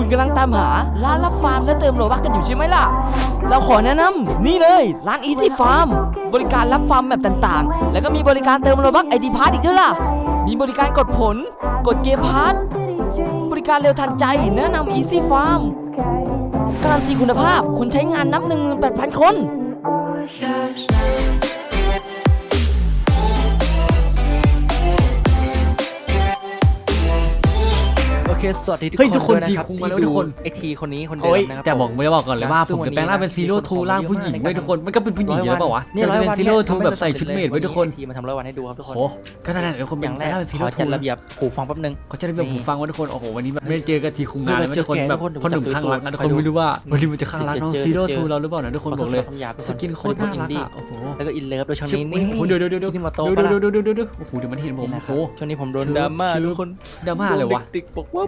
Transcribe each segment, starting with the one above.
คุณกำลังตามหาร้านรับฟาร์มและเติมโลบักกันอยู่ใช่ไหมล่ะ เราขอแนะนำนี่เลย ร้าน Easy Farm บริการรับฟาร์มแบบต่างๆ แล้วก็มีบริการเติมโลบักไอดีพาร์อีกด้วยล่ะ มีบริการกดผล กดเกมพาร์ตบริการเร็วทันใจ แนะนำ Easy Farm การันตีคุณภาพคนใช้งานนับ 18,000 คน เคสวัสดีทุกเฮ้ยคนทุกคนด้วยะรับทีคุงมาแล้วที่ทุกคนไอทีคนนี้คนเดิโอ้ยมนะครับแต่บอกผมไม่ได้บอกก่อนเลยว่าซึ่ผงมวันจะแปลงร่างเป็นนี้ซีโร่นะทูที่ร่างผู้หญิงในการไว้ยทุกคนมันก็เป็นผู้หญิงอยู่แล้วเปล่าวะเนี่ยจะร้อยเป็นวันซีโร่ทูทำให้แบบใส่ชุดสำเมร็จดไว้ยทุกคนวัทีมาทำร้อยวันให้ดูครับทุกคนโอ้ก็นั่นแหละทุกคนอเป็นย่างแรแปลกงร่างเป็นซีขโร่อทูจัดระเบียบหูฟังแป๊บนึงเขาจะได้แบบนี่ผมฟังว่าทุกคนโอ้โหวันนี้แบบไม่ได้เจอกันทีคุงนานแล้วเจอทุกคนแกแบบทุกคนคนหนุ่มข้างรักนะทุกคนคอยดูไม่รู้ว่าวันนี้มันจะข้างรักน้องเจอซีโร่เจอทูเราหรือเปล่านะทุกคนขบออกโทษเลยคำหยาบทุกคสกินโคตรน่ารักอะโอ้โหแล้วก็อินเลิฟด้วยช่วงชิบนี้นี่โอ้โหเดี๋ยวเดี๋ยวเดี๋ยวเดี๋ยวที่มาโตเดี๋ยวปะล่ะเดี๋ยวเดี๋ยวเดี๋ยวเดี๋ยวโอ้โหเดี๋ยวมันเห็นผมนี่นะโอ้ครับโหช่วงนี้ผมโดนชื่อดราม่าชื่อทุกคนดราม่าเลยวะโดนด็กๆบอกว่า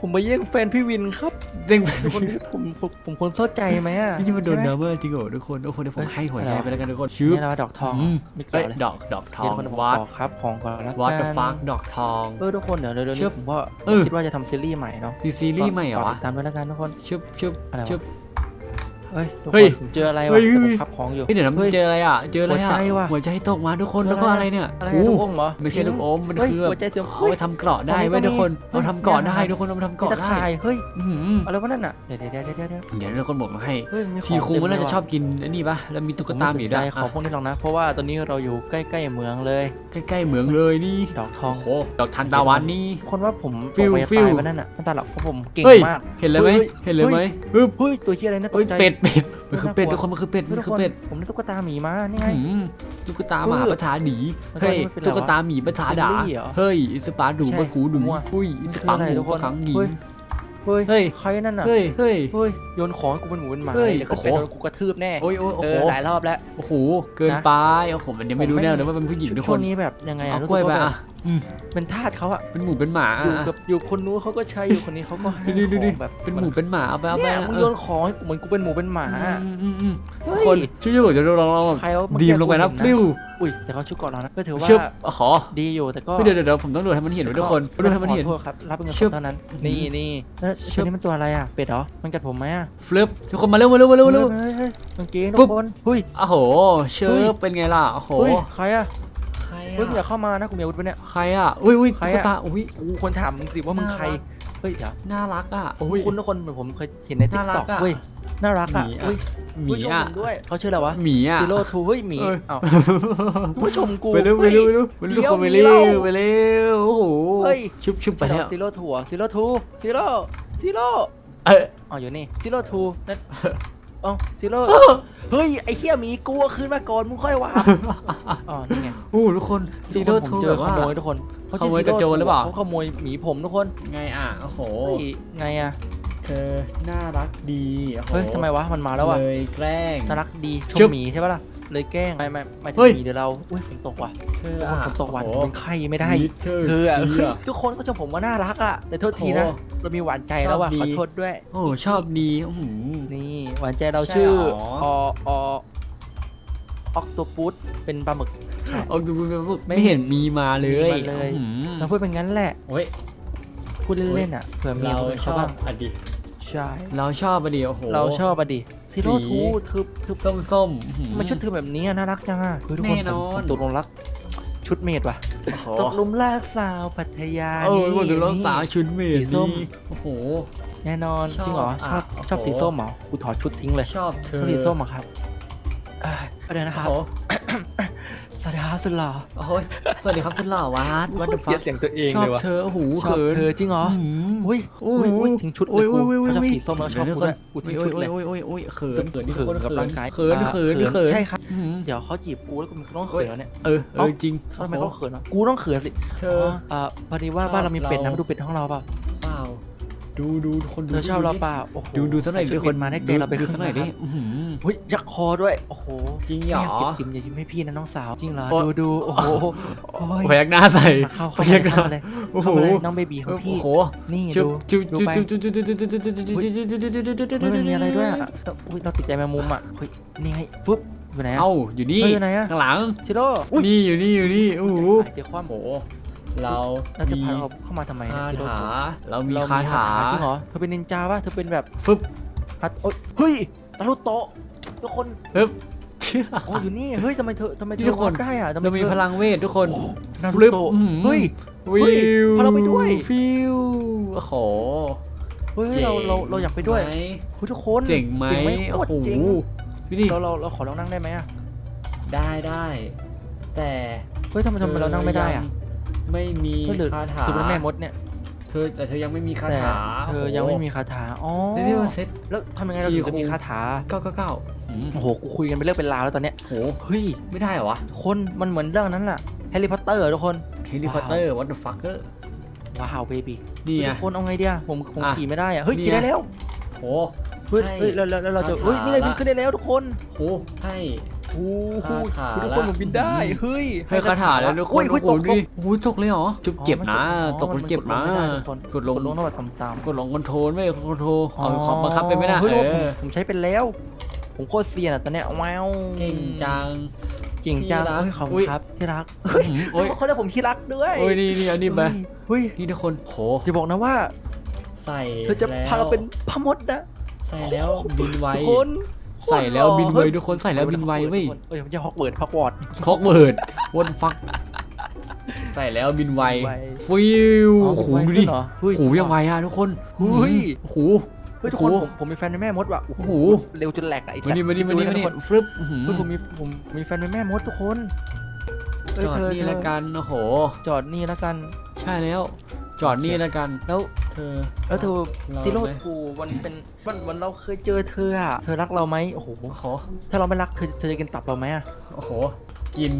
ผมมาแย่งแฟนพี่วินครับเด้งทุกคนผมผมผมควรเข้าใจไหมอะนี่มันโดนใช่ดไหมราม่าจริงเหรอทุกคนโอ้โหเดี๋ยวผมให้หัวใจไปแล้วกันทุกคนนี่เราดอกทองอืมไม่เกี่เอ้ยยวเลยดอกดอกทอเดี๋ยวงคนผมวัดขอครับของก่อนแล้ววัดกันฟักดอกทองเออทุกคนเดี๋ยวเดี๋ยวเดี๋ยวเชินี้บผมว่าเออคิดว่าจะทำซีรีส์ใหม่เนาะมีซีรีส์ใหม่เหรอฝากวะติดตามด้วยแล้วกันทุกคนชึบชึบอะไรวะชึบ เฮ้ยทุกคเฮ้ยนผมเจออะไรเฮ้วะยแต่ผมขับของอยู่ เฮ้ยเดี๋ยวนะมันเจออะไรอะ เจออะไรอะหัวใจว่ะหัวใจตกมาทุกคนเจอแล้วก็อะอะไรไร เนี่ยอะไรโอ้ลูกอมเหรอไม่ใช่ลูกอมมันเฮ้ยคือแบบหัวใจเสียมเอาไปทำเกราะได้เฮ้ยไว้ยทุกคนเฮ้เอายทำเกราะมีได้อะไรทุกคนเอามาทำมีเกราะตะได้ข่ายเฮ้ยอื้อหืออะไรวะนั่นน่ะเดี๋ยวเดี๋ยวเดี๋ยวเดี๋ยวเดี๋ยวเดี๋ยวทุกคนบอกมาให้ เฮ้ยมีของทีคุงมันน่าจะเต็เลยชอบกินอันนี้ปะแล้วมีตุ๊กตาหมีด้วยผไสนใจของพวกนี้หรอกนะ เพราะว่าตอนนี้เราอยู่ใกล้ๆเมืองเลย ใกล้ๆเหมืองเลยนี่ดอกทอง โอ้โหดอกทันตาวันนี่ คนว่าผมฟิลออกไปฟิล ตายไปนั่นน่ะไม่ตายหรอกเพราะผมเก่งเฮ้ยมาก เห็นเลยไหมเฮ้ยเห็นเลยไหมเฮ้ย ปึ๊บเฮ้ยตัวเหี้ยอะไรนะตเฮ้ยกใจเป็ดเป็ดมันคือเป็ดน่ากลัวทุกคนมันคือเป็ดเฮ้ยมันทุกคือคนเป็ดผมได้ตุ๊กตาหมีมานี่ไงหืมตุ๊กตาหมาเออประธานหนีแล้วเฮ้ยตอนนี้เป็นอะไรวะตุ๊กตาหมีประธานด่าเจลลี่เหรอเฮ้ยอิสปาดูใช่ปะกูดูมั่วอุ้ยอิสปามันคืออะไรหมูทุกคนปะขังหญิงเฮ้ยเฮ้ยเฮ้ย ใครนั่นน่ะ เฮ้ย เฮ้ยเฮ้ยโยนของให้กูเป็นหมูเป็นหมาเฮ้ยเดี๋ยวก็เป็นโอ้โหโดนกูกระทืบแน่ โอ้ยโอ้ยโอ้เอโหอหลายรอบแล้ว โอ้โห เกินไป โอ้โหมันยังไม่รู้แน่เลยว่าเป็นผู้หญิงทุกคช่วนงนี้แบบยังไงเอาอะรู้กล้วยสึกไปว่าแบ อะบอืมเป็นทาสเขาอะเป็นหมูเป็นหมาอยู่อะกับอยู่คนนู้นเขาก็ใช้อยู่คนนี้เขาก็ให้ดูดิดูดิของแบบเป็นหมูเป็นหมาเอาไปเอาไปเนี่ยอะมึงเอโยอนของให้กูเหมือนกูเป็นหมูเป็นหมาอืมอืมอืมเฮ้ทุกคนยช่วยๆเดี๋ยวเราลองลองใครเอามาดีมลงไปนะแก้ฟิวอุ้ยแต่เขาชุดก่อนเรานะก็ถือว่าชึบขอดีอยู่แต่ก็เดี๋ยวเดี๋ยวเดี๋ยวผมต้องดูให้มันเห็นไว้ทุกคนดูให้มันเห็น ขอโทษครับรับเป็นเงินชึสบดเท่านั้นอืมนี่นี่แล้วชึตัวบนี้มันตัวอะไรอะเป็ดเหรอมันกัดผมไหมอะฟลิปทุกคนมาเร็วมาเร็วมาเร็วมาเร็ว เฮ้ยเฮ้ยกางเกงปุ๊ทุบ กคนเฮ้ยโอ้โหเชิเฮ้ย บเป็นไงล่ะโอ้โหเฮ้ยใครอะใค รเฮ้ยมึงอย่าอะเข้ามานะกูมีอาวุธปะเนี่ย ใครอะอุ้ยอุ้ยใครตุ๊กอะตาอุ้ย กูควรถามมึงสิว่ามึงน่ารักใครเฮ้ยเดี๋ยวน่ารักอะโอ้ย คุณทุกคนเหมือนผมเคยเห็นในติ๊น่ากรัต็อกกอะ เว้ย น่ารักอะหมีอะเฮ้ยหมีผู้ชอะผมด้วยเขาชื่ออะไรวะหมีอะซีโร่ทูเฮ้ยหมีเอ้ย เอ้าผู้ชมกูไปเร็วไปเร็วไปเร็วไปเร็วทุกคนไปเร็วไปเร็วโอ้โหเฮ้ยชุบชุบไปแล้วซีโร่ทูซีโร่ทูซีโร่ซีโร่เอ้ย อ๋ออยู่นี่ซีโร่ทูนั่น อ๋อซีโร่เฮ้ย ไอ้เหี้ยหมีกูเอาคืนมาก่อนมึงค่อยว่าอ๋อนี่ไงโอ้ทุกคนซีโร่ทุทูกคนผมเจแบอบขว่า โมยทุกคนเขาขโมยกระโจนหรือเปล่า เขาขโมยหมีผมทุกคนไงอะโอ้โห เฮ้ยไงอะเธอน่ารักดีโอ้โหเฮ้ยทำไมวะมันมาแล้ววะเลยแกล้ง น่ารักดีชชึมบหมีใช่ปะล่ะ เลยแกล้งไม่ไม่ไม่ถึงเฮ้ยหมีเดี๋ยวเราอุ้ยฝนตกว่ะเธอทุกคนอะฝนตกวันโอ้โหเป็นไข้ไม่ได้มิดเธอเธออะดีเฮ้ยอะทุกคนก็ชมผมว่าน่ารักอะแต่โทษทีนะโอ้โหเรามีหวานใจแล้วว่ะชอบดี ขอโทษด้วย โอ้ชอบดีอื้อหือ นี่หวานใจเราใช่ชื่อหรอ อออออกตัวปุ๊ดเป็นปลาหมึก เอาดูดูดูไม่ไม่เห็นมีมาเลยมีมาเลย อื้อหือเราพูดเป็นงั้นแหละ โอ้ยพูดเล่นๆอะเผื่อมีเราคนอื่นชเขาอบบ้างอดี ใช่ เราชอบอดีโอ้โห เราชอบอะดิซีโร่สี ทูทึบทึบส้มส้มๆอื้อหือ มันชุดเธอแบบนี้อะน่ารักจังอะคือทุกคนแน่นอนผมผมตกลงรัก ชุดเมดว่ะโอ้โหตกหลุมรักสาวพัทยาเออนี่หมดถึงรองสาวชุดเมดสีส้ม นี่โอ้โห แน่นอนชอบจริงเหรอชอบอะชอบโอ้โห สีส้มเหรอกูถอดชุดทิ้งเลยชอบเธชออบสีส้มเหรอครับอ่าประเด็นนะครับ โอ้โห สวัสดีครับสุดหล่อโอ้ยสวัสดีครับสุดหล่อวัดวัดเดอะฟัเสียงตัวเองชอบเลยวะ เธอโอ้โหชอบเขิน เธอจริงเหรอหืมอุ้ยโอ้อุ้ยยอุ้ยทิ้งชุดเลยกูโอ้ยโอ้ยเขาชอบโอ้ยสีส้มแล้วชอบเดี๋กูยวด้วยกูทิ้งโอ้ชุยดโอ้เลยยโอ้ยโอ้ยโอ้ยเขินซึ่งเขินเขินคนกับเขิร่านงกายเขินอ่าเขินเขินเขินใช่ครับอื้อหือเดี๋ยวเขาจีบกูแล้วกูต้องเขินแล้วเนี่ยเออเออจริง ทำไมเขาเขินวะกูต้องเขินสิเธออ่าพอดีว่าชอบบ้านเรามีเป็ดนะเรามาดูเป็ดห้องเราเปล่าเปล่า ดูดูคนดูเธอชอบเราดิเปล่าโอ้โหดูดูสักหน่อยใส่ดิชุดคเป็ดมาได้ใจเราไปดูครึ่งสักหน่อยดินะครับอื้อหือ เฮ้ยยักคอด้วยโอ้โหจริงเหรอ ไม่อยากจิบจิ๋มอย่ายิ้มให้พี่นะน้องสาวจริงเหรอโอ้ดูดูโอ้โหโอ้ยพยักหน้าใส่มาเข้าพเข้ายักหน้ามาเลยโอ้โหเข้ามาเลยน้องเบบีของโอ้พี่โหนี่จุ๊บดูจุ๊บดูจุ๊บไป จุ๊บจุ๊บจุ๊บจุ๊บจุ๊บจุ๊บจุ๊บจุ๊บจุ๊บจุ๊บจุ๊บจุ๊บจุ๊บเฮ้ยมันมีอะไรด้วยอะเอ้าอุ้ยเราติดใจแมงมุมอะเฮ้ยนี่ไงฟึบอยู่ไหนอะเอ้าอยู่นี่เฮ้ยอยู่ไหนอะข้างหลังชิโร่นี่อยู่นี่อยู่นี่โอ้โหเจอความโอ้โห เราเราจะมีพาเราเข้ามาทำไมเนี่ยคาซิโร่ถาทูเรามีเรคาถาจริงเหรอเธอเป็นนินจาป่ะเธอเป็นแบบฟึบฮัตโอ๊ยเฮ้ยนารุโตะทุกคนฟึบโอ้อยู่นี่เฮ้ยทำไมเธอทำไมเธนี่อทุกคนวาร์ปได้อะทำไมเรามีเธอพลังเวททุกคนนารุฟลึบโตะอื้อหือเฮ้ยวิเฮ้ยวพาเราไปด้วยฟิวโอ้โหเฮ้ยเราเราเราอยากไปด้วยไหมเฮ้ยทุกคนเจ๋งไหมเจ๋งไหมโคโอ้ตรโหเจ๋งดูดิเราเราเราขอลองนั่งได้ไหมอะได้ได้ แต่เฮ้ยทำไมทำไมเรานั่งไม่ได้อะธยัง ไม่มีเฮ้ยหรือคาถาจะเป็นแม่มดเนี่ยเธอแต่เธอยังไม่มีคาแต่ถาเธอยังไม่มีคาถาอ๋อนี่นี่มันเซ็ต แล้วทำยังไงเราถึงจะมีคาถาเก้าเก้าเก้าหืมโอ้โหกูคุยกันเป็นเรื่องเป็นราวแล้วตอนเนี้ยโหเฮ้ยไม่ได้เหรอวะทุกคนมันเหมือนเรื่องนั้นแหละแฮร์รี่พอตเตอร์ทุกคน เฮลิคอปเตอร์วัตถุฟักเกอร์ ว้าวเบบี้นี่ไงทุกคนเอาไงเดียผมผมอะขี่ไม่ได้อะเฮ้ยนี่ขี่ได้ไงแล้วโห เฮ้ยให้เฮ้ยแล้วแล้วแล้วเราจะคาถาเฮ้ยนี่ไงบินละขึ้นได้แล้วทุกคน โหให้ โอ้โหคาถาทุกคนผมบินได้ละเฮ้ยให้คาถาแล้วทุกคนอุ้ยโอ้อุ้ยโหตกตกดิโอ้โหตกเลยเหรอจุบเจ็บนะอ๋อตกแล้วเจ็บนะมันกดลงไม่ได้ทุกคนกดลงกดลงต้องแบบตามกดลงคอนโทรลไม่คอนโทรลๆเอาของบังคับเป็นไม่ได้เฮ้ยเอผมอผมใช้เป็นแล้ว ผมโคตรเซียนอะตอนเนี้ยว้าวเก่งจัง เก่งจังที่รักเฮ้ยขอบคุอุ๊ณยครับที่รักหืมโอ้ยเขาเรียกผมที่รักด้วยโอ้ยนี่นี่อันนี้ไปเฮ้ยนี่ทุกคนโหอย่าบอกนะว่าใส่เธอจะแล้วพาเราเป็นพมดนะใส่แล้วบินไวทุกคน ใส่แล้วบินไวเฮ้ยทุกคนใส่แล้วบินไวเว้ยเฮ้ยมันจะฮอกเวิร์ดฮอกวอตส์คอกเบิร์ดวนฟักใส่แล้วบินไวไวฟิวโอ้โหดูดิเหรอโอ้โหยังไวอะทุกคนเฮ้ยโอ้โหเฮ้ยทุกคนผมผมมีแฟนเป็นแม่มดว่ะโอ้โหเร็วจนแหลกอะไอ้มานี่มานี่มานี่มานี่ทุกคนฟลึบอื้อหือเฮ้ยผมมีผมมีแฟนเป็นแม่มดทุกคนเฮ้ยจอดเธอนี่เธอละกันโอ้โหจอดนี่แล้วกัน ใช่แล้ว จอดนี่ละกันแล้ว เธอแล้วเธอเราซีโร่ไหมทูวันเป็นวันวันเราเคยเจอเธออะเธอรักเราไหมโอ้โหโอ้โหถ้าเราไม่รักเธอเธอจะกินตับเราไหมอะโอ้โห กิน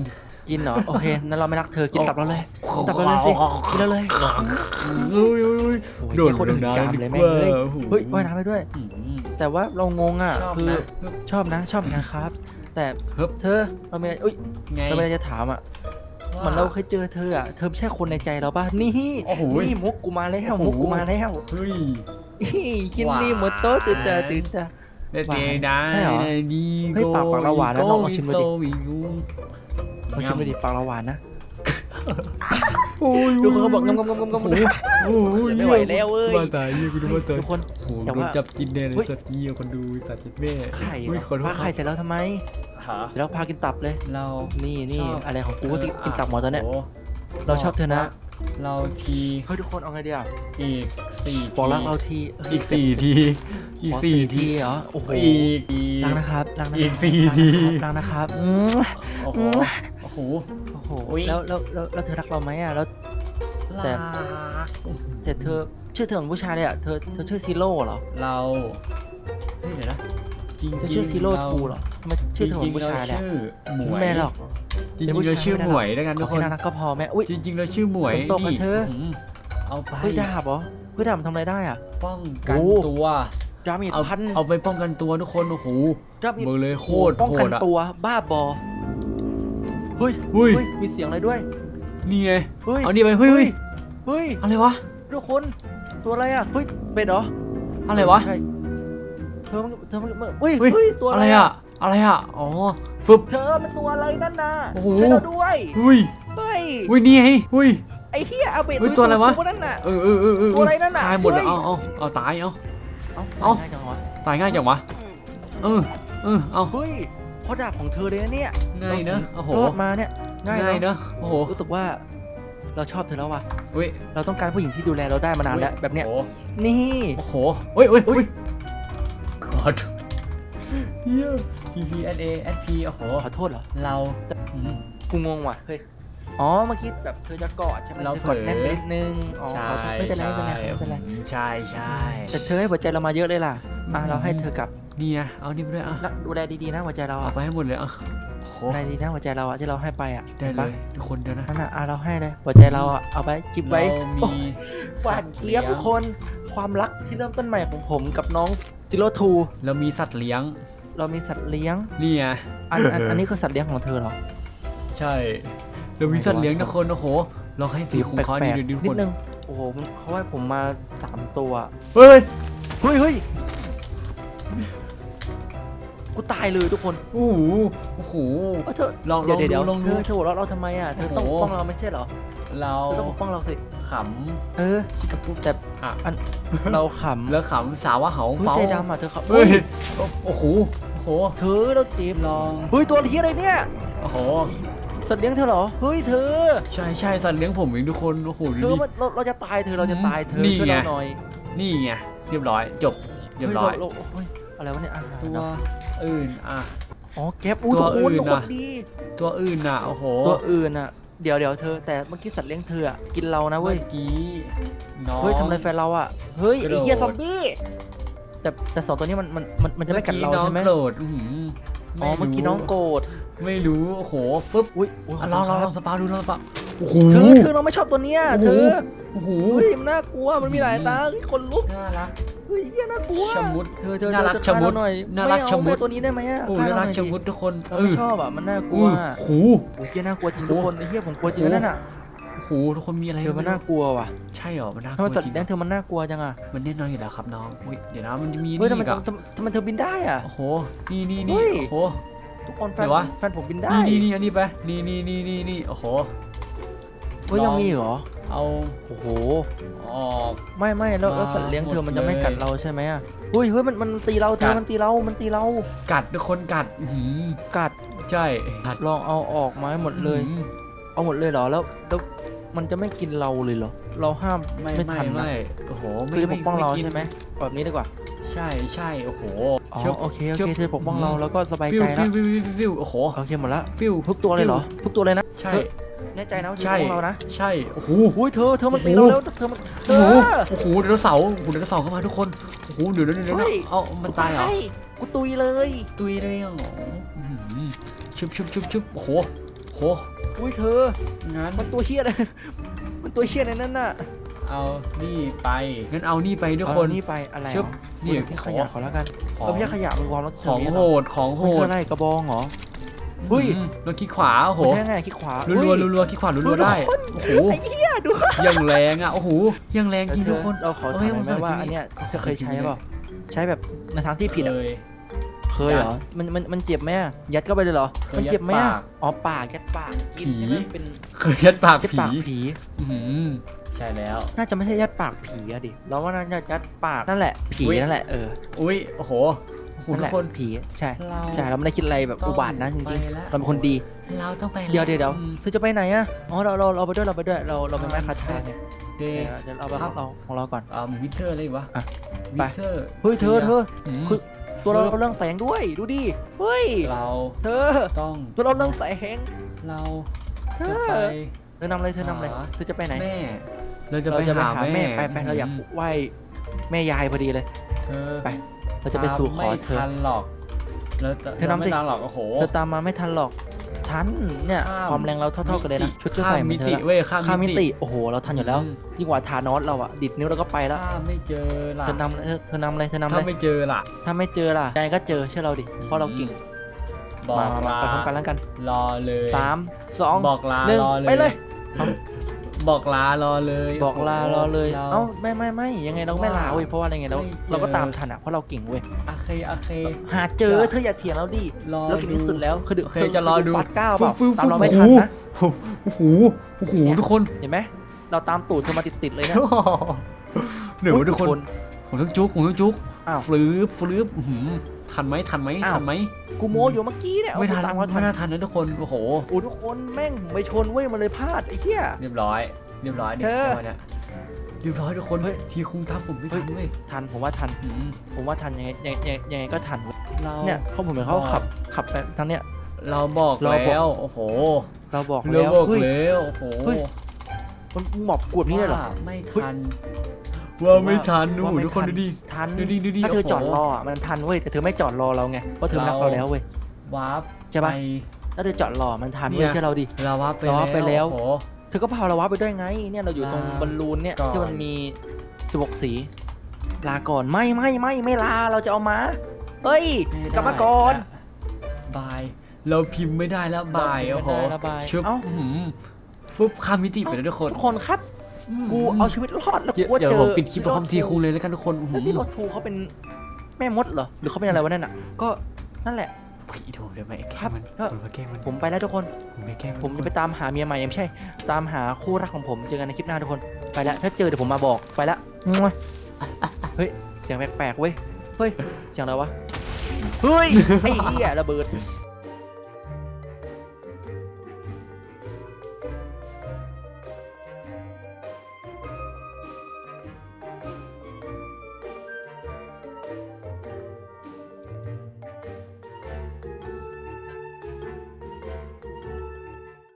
กินเหรอโอเคนั้นเราไม่รักเธอกินตับเราเลยโอ้โหตับเราเลยสิกินเราเลยอุ้ยอุ้ยอุ้ยโอ้ยโดดเหี้ยโคตรลงน้ำกามเลยดีแม่กงว่าเลยโอ้โหเฮ้ยว่ายน้ำไปด้วยอืมแต่ว่าเรางงอะชอบคือนะชอบนะชอบเหมือนกันครับ แต่ฮึบเธอเราไม่เอ้ยไงเราไม่ได้จะถามอะ เหมือนเราเคยเจอเธออะเธอไม่ใช่คนในใจเราป่ะนี่โอ้โห นี่มุกกูมาแล้วโอ้โหมุกกูมาแล้วเฮ้ยอี้คินหวานนี่หมดโต๊ะตื่นตาตื่นตา เด็ดเจได้ใช่เหรอดีเฮ้ยปากปากเราหวานนะลองลองชิมดูดิวิงูเราชิมดูดิปากเราหวานนะ โอ้ยทุกคนเขาบอกงำงำงำงำงำโอ้ยไม่ไหวแล้วเว้ยมาตายเยี่ยกูดูมาตายทุกคนโอ้โหแต่โดว่านจับกินแน่เลยเฮ้ยสัตว์เยี่ยคนดูสัตว์แม่ไข่อุ้ยขอโทษว่าไข่เสร็จแล้วทำไมหาเดี๋ยวเราพากินตับเลย เรา นี่นี่ชอบอะไรของกูก็กินตับหมดตอนเนี้ยโโหเราชอบเธอนะ เราทีเฮ้ยทุกคนเอาไงดีอะอีกสี่บอกรักทีเราทีเฮ้ยอีกสี่ทีอีกอ๋อสี่ทีเหรอโอ้โหอีกอีกรักนะครับรักนะอีกสี่ทีรักนะครับอืมโอ้โห โอ้โห โอ้โหอุ๊ย แล้วแล้วแล้วแล้วเธอรักเราไหมอะแล้ว แต่ รักแต่เธอชื่อเธอเหมือนผู้ชายเลยอะเธอเธอชื่อซีโร่เหรอเราเฮ้ยเดี๋ยวนะจริงเธอๆชื่อซีโร่เราทูเหรอทำไมชื่อเธอเหมือนผู้ชายเลยจอะริงๆเราชื่อหมวยไม่หรอกจริงๆเราชื่อหมวยแล้วกันขทุอกคแค่น น่ารักก็พอแม่อุ้ย จริงๆเราชื่อหมวยฝนตกอะนี่เธอ หืมเอาไปเฮ้ยดาบเหรอเฮ้ยดาบมันทำอะไรได้อะ ป้องกันโอ้ ตัวดาบมีดเอาพันเอาไปป้องกันตัวทุกคนโอ้โหดาบมีดมือเลยโคตรป้องโหกันดอะตัวบ้าบอ เฮ้ยเฮ้ยเฮ้ย มีเสียงอะไรด้วย นี่ไง เฮ้ย เอานี่ไปเฮ้ยเฮ้ยเฮ้ยอะไรวะ ทุกคน ตัวอะไรอะ เฮ้ย เป็ดเหรออะไรวะ ใช่เธอมันเธอมันเฮ้ยเฮ้ยเฮ้ย ตัวอะอะไรไรอะอะอะไรอะ อ๋อ ฟึบ เธอมันตัวอะไรนั่นน่ะโอ้โห ช่วยเราด้วยเฮ้ยเฮ้ยเฮ้ยนี่ไงเฮ้ย ไอ้เหี้ยเอาเบ็ดเฮ้ยตัวอะไรวะตัวนั่นน่ะ เออเออเออเออตัวอะไรนั่นน่ะตายหมดแล้วเฮ้เอาย เอาเอาตายเอา เอ้าเอ้าง่ายจังวะตายง่ายจังวะ เออเออเอา เฮ้ย เพราะดาบของเธอเลยนะเนี่ยง่ายนะโอ้โห รอดมาเนี่ยง่ายง่ายเนอะนะโอ้โหรู้สึกว่าเราชอบเธอแล้วว่ะเฮ้ยเราต้องการผู้หญิงที่ดูแลเราได้มานานแล้วแบบเนี้ยโอ้โหนี่โอ้โหเฮ้ยเฮ้ยเฮ้ยกอดเฮีย T P S A S P โอ้โหขอโทษเหรอเราอืมกูงงว่ะเฮ้ยอ๋อเมื่อกี้แบบเธอจะกอดใช่ไหมเราเธอกอดแน่นไปเผลอนิดนึงอ๋อใช่ขอโทษไม่เป็นไรไม่เป็นไรไม่เป็นไรใช่ใช่แต่เธอให้หัวใจเรามาเยอะเลยล่ะอะเราให้เธอกลับ นี่ไงเอานี่ไปด้วยอะรักดูแลดีๆนะหัวใจเราเอาอะไปให้หมดเลยอะโอ้โหดูแลดีนะหัวใจเราอะที่เราให้ไปอะได้ห็นเลปะยทุกคนเดี๋ยวนะนั่นน่ะอะเราให้เลยหัวใจเราอะเอาไปจิบไว้เรามีโอ้หวานเจี๊ยบทุกคนความรักที่เริ่มต้นใหม่ของผมกับน้องจิโร่ทูเรามีสัตว์เลี้ยง เรามีสัตว์เลี้ยงนี่ไงอันอันอันนี้คือสัตว์เลี้ยงของเธอเหรอใช่เรามีสัตว์เลี้ยงทุกคนโอ้โหลองให้สีของเขาแปดีลกดูๆดิทุกนิคดนนึงโอ้โหมันเขาให้ผมมาสามตัวเฮ้ยเฮ้ยเฮ้ย กูตายเลยทุกคนโอ้โหโอ้โหเอ้าเธอลองเดี๋ยวลองเดี๋ยวดูลองดูเธอเธอหัวเราะเราทำไมอะเธอต้องโอ้โหป้องเราไม่ใช่เหรอ เราเธอต้องปกป้องเราสิขเออำชิคกปุ๊บแต่อะอันเราขำแล้วขำสาวว่าเหาเฮ้ยเฝ้าใจดำอะเธอขำเฮ้เฮ้ยยโอ้โหโอ้โหเธอเราเจ็บลองเฮ้ยตัวเฮียอะไรเนี่ยโอ้โหสัตว์เลี้ยงเธอเหรอ เฮ้ยเธอ ใช่ใช่สัตว์เลี้ยงผมเองทุกคนโอ้โหเธดูอดิมันเราเราจะตายเธอเราจะตายเธอนี่ช่วยเราไงหน่อยนี่ไงเรียบร้อยจบเรียบฮ้ร้อยเราเราเฮ้ยอะไรวะเนี่ยอาหารตัวเน อะอื่นอะ อ๋อแก๊ปอุ้ยตัวทุกคนอื่นทุกคนน่ะ ดี ตัวอื่นอะโอ้โหตัวอื่นอะ เดี๋ยวเดี๋ยวเธอแต่เมื่อกี้สัตว์เลี้ยงเธออะกินเรานะเว้เมื่ย อกี้น้อง เฮ้ยทำอะไรแฟนเราอะ เฮ้ยกระโดไอ้ด เหี้ยซอมบี้ แต่แต่สองตัวนี้มันมันมันมันจะไม่กัดเราน้องใช่ไหมโกรธอื้อหือ อ๋อเมื่อกี้น้องโกรธไม่รู้โอ้โหฟึบอุ้ยอุ้ยอะลองลองลองสปาดูลองสปาโอ้โหเธอเธอเราไม่ชอบตัวเนี้ยโอ้โหเธอโอ้โหเฮ้ยมันน่ากลัวมันมีหลายตาเฮ้ยคนลุกน่ารักเฮ้ยเหี้ยน่ากลัวชะมุดเธอเธอน่ารักเธอชะมุดฆ่าเราหน่อยน่ารักไเอชะมุดแตัวนี้ได้ไหมอะโอ้ฆ่น่ารักเหอยชะมุดทุกคนเราเอไม่อชอบอะมันน่ากลัโอ้วโหโอ้ยเหี้ยน่ากลัวจริงโอ้ทุกคนไอ้เหี้ยผมกลัวจริงนะนั่นอะ โอ้โหทุกคนมีอะไรเธอมันน่ากลัวว่ะใช่เหรอมันน่ากทำลัไมวสัตจริว์งเลี้ยงเธอมันน่ากลัวจังอะมันแน่นอนอยู่แล้วครับน้องอุ๊ยเดี๋ยวนะมันจะมีเฮ้ยนี่ทำไมอีกอะทำทำไมเธอบินได้อะ โอ้โหนี่นี่เฮ้นี่ยโอ้โห ทุกคนแฟนไหนวะ แฟนผมบินได้นี่นี่นี่อันนี้ไปนี่นี่นี่นี่นี่โอ้โหเฮ้ยยังมีเหรอเอาโอ้โห ออก ไม่ไม่แล้วแล้วมาสัตว์เลี้ยงเธอหมดมันจะไม่เลยกัดเราใช่ไหมอะเฮ้ยเฮ้ยมันมันตีเราเธกัอด มันตีเรา มันตีเรากัดทุกคนกัดอื้อหือกัด ใช่กัดลองเอาออกมาให้หมดเลย อื้อหือ เอาหมดเลยเหรอแล้วแล้วมันจะไม่กินเราเลยเหรอ เราห้ามไม่ไม่ไม่ทันนะไม่โอ้โหคือจะปกป้องเรากินใช่ไหมแบบนี้ดีกว่า ใช่ใช่โอ้โหอ๋อชึบโอเคโอชึบเคเธอปกป้องเราอืมแล้วก็สบายฟิใจวแล้วฟิวฟิวฟิวฟิวโอ้โหโอเคหมดละฟิวทุกตัวเลยเหรอทุกตัวเลยนะใช่เฮ้ยแน่ใจนะว่าเธอใช่ปกป้องเรานะใช่โอ้โห อุ้ยเธอเธอมันโอ้ตีโหเราแล้วเธอมันเธโอ้อ โหโอ้โหไดโนเสาร์โอ้โหไดโนเสาร์เข้ามาทุกคนโอ้โหเดี๋ยวเดี๋ยวเดี๋ยวเฮ้ย เอามันตายเหรอกูตุยเลย ตุยเลยเหรออื้อหือชุบชุบชุบชุบโอ้โหโอ้โห อุ้ยเธอ งั้นมันตัวเฮี้ยอะไรมันตัวเฮี้ยในนั้นน่ะเอานี่ไปงั้นเอานี่ไปทุกคนเอานี่ไปอะไรชึบนี่นี่ที่ขยะขอแล้วกันขอเอองไม่ใช่ขยะมันวางรถของโหดของโหมันคือดอะไรกระบองเหรอเฮ้ยอืมรถขี้ขวาโอ้โหมันใช่ไงคิดขวารัวเฮ้ยรัวรัวขี้ขวารัวดูรัวได้ทุกคนโอ้โหไอ้เหี้ยดูยังแรงอะโอ้โหยังแรงจริงทุกคนเราขอเอ้ถายมผมหน่อยสั่งว่ากินอันเนี้ยขอเธอเคยกินใช้เลยเปล่าใช้แบบในทางที่ผิดเลอะย เคยเหรอ มันมันมันเจ็บไหมอะยัดเข้าไปเลยเหรอ เคยมันเจ็บไหมยัดอะปากอ๋อปากยัดปากผีใช่ไหมเป็นเคยยัดปากยัดผีปากผีอื้อหือใช่แล้ว น่าจะไม่ใช่ยัดปากผีอะดิเราว่าน่าจะยัดปากนั่นแหละ ผีอุ๊ย นั่นแหละเอออุ้ยโอ้โหโอ้โหนั่นทุแหกละคนผีใช่เราใช่เราไม่ได้คิดอะไรแบบอุบาทนะจริงไปแล้วๆเราเป็นคนดี เราต้องไปเดี๋ยวเดี๋ยวเดี๋ยวอืม เธอจะไปไหนอะอ๋อเราเราเราไปด้วยเราไปด้วยเราเราเป็นแม่คาทาไงเดเดี๋ย์ยวเดี๋ยวเราไปคขรัอบงเราของเราก่อน อ่าวิเทอร์อะไรวะอะวิไปเทอร์เฮ้ยเธอเธอมคือ ตัวเราเรื่องแสงด้วย ดูดิ เฮ้ย เราเธอ ต้องตัวเราเรื่องแสง เราเธจะอ ไปเธอนำเลยเธอนำเลยหาเธอจะไปไหน แม่ เราจะเราไปจะไปหาหาแม่แม่ไปไปเราอยากไหว้แม่ยายพอดีเลย เธอไป เราจะไปสู่ขอไม่เธอทันหรอกเราจะเธอนำสิ ไม่ทันหรอกโอ้โห เธอตามมาไม่ทันหรอก ทันเนี่ยข้ามความแรงเราเท่าๆกันเลยนะชุดก็ใส่เหมืมิอนเธติอละเว้ยข้ามข้ามมิมิติติโอ้โหเราทันอยู่แล้วมยิ่งกว่าทานอสเราอะดิดนิ้วเราก็ไปแล้วถ้าไม่เจอล่ะเธอนำเลยเธอเธอนำเลยเธอนำเลถ้ายไม่เจอล่ะ ถ้าไม่เจอล่ะยายก็เจอเชื่อเราดิเพราะเราเก่งบอกมามาลาไปพร้อมกันแล้วกันรอเลยสามสองบอกลาหนึ่งรอเลย ไปเลย บอกลารอเลยบอกลารอเลยราเอ้าไม่ไม่ไม่ยังไงเราก็ไม่ลาเว้ยเพราะว่าอะไรไงเราไม่เจอเราก็ตามทันอะเพราะเราเก่งเว้ยโอเคโอเค หาเจอจะเธออย่าเถียงเราดิรอเราเก่งที่สุดแล้วคือโอเคจะรอดูฟัดก้าวเปล่าฟึ่ตามเราฟึ่ไม่ทันนะโอ้โหโอ้โหทุกคนเห็นไหมเราตามตูดเธอมาติดๆเลยนะเดี๋ยวอุ๊ยทุกคนผมต้องจุกผมต้องจุกอ้าวฟลืบฟลืบอื้อหือ ทันไหมทันไหมอ้าว ทันไหมกูโมอยู่เมื่อกี้เนี่ยไม่ทันเอากูตามเขาทัไม่นน่าทันนะทุกคนโอ้โห โอ้ทุกคนแม่งไปชนเว้ยมันเลยพลาดไอ้เหี้ย เรียบร้อย เรียบร้อยเนี่ยเธอ จังหวะเนี่ยเรียบร้อยทุกคนเฮ้ยทีคุงทับผมไม่ทันเว้ยทันผมว่าทันอื้อหือผมว่าทันยังไงยังยังยังไงก็ทันเว้ยเราเนี่ยเขาผมเห็นเขาขับขับไปทางเนี้ย เราบอกเราบอก แล้วโอ้โหเราบอกเราแล้วบอกเฮ้ย แล้วโอ้โหเฮ้ย มันหมอบกวดนี่เลยเหรอ ว่าไม่เฮ้ย ทัน ว่าไม่ทันดูว่าไม่ทุกคนทัน ดูดิทันดูดิดูดิถ้าเธอโอ้โห จอดรออะมันทันเว้ยแต่เธอไม่จอดรอเราไงเพราะเธอรักเราเรา แล้วเว้ย วาร์ปใช่ปะ ไป ถ้าเธอจอดรอมันทันเว้ยเนี่ยเชื่อเราดิ เราวาร์ปไปเราวาร์ปไปแล้ว โอ้โห เธอก็พาเราว้าไปด้วยไง เนี่ยเราอยู่ตรงลาบอลลูนเนี่ยก่อน ที่มันมี16สี ลาก่อนไม่ไม่ไม่ไม่ลาเราจะเอามาเฮ้ยไม่กลับมาได้ก่อน ละบาย เราพิมพ์ไม่ได้แล้วบายเราโอ้พิโหมพ์ไม่ได้แล้วบายชุบเอ้า อื้อหือฟึบข้ามมิติไปแล้วทุกคน ทุกคนครับ กูเอาชีวิตรอดแล้วเดี๋ยวกูว่าเดี๋ยวเจอผมปิดคลิปพร้อมทีคุงเลยแล้วกันทุกคนอื้อหืเฮ้ยอพี่โรทูเขาเป็นแม่มดเหรอหรือเขาเป็นอะไรวะนั่นอะก็นั่นแหละฮ้ยอีโถเดี๋ยวไปแกคล้รังบมันเอ้อผมไปแกล้งมันผมไปแล้วทุกคน ผมไปแกล้งนผมจะไปตามหาเมียใหม่ไม่ใช่ ตามหาคู่รักของผมเจอกันในคลิปหน้าทุกคนไปแล้วถ้าเจอเดี๋ยวผมมาบอกไปแล้วมั่วเฮ้ยเสียงแปลกๆเว้ยเฮ้ยเสียงอะไรวะเฮ้ยไอ้เหี้ยระเบิด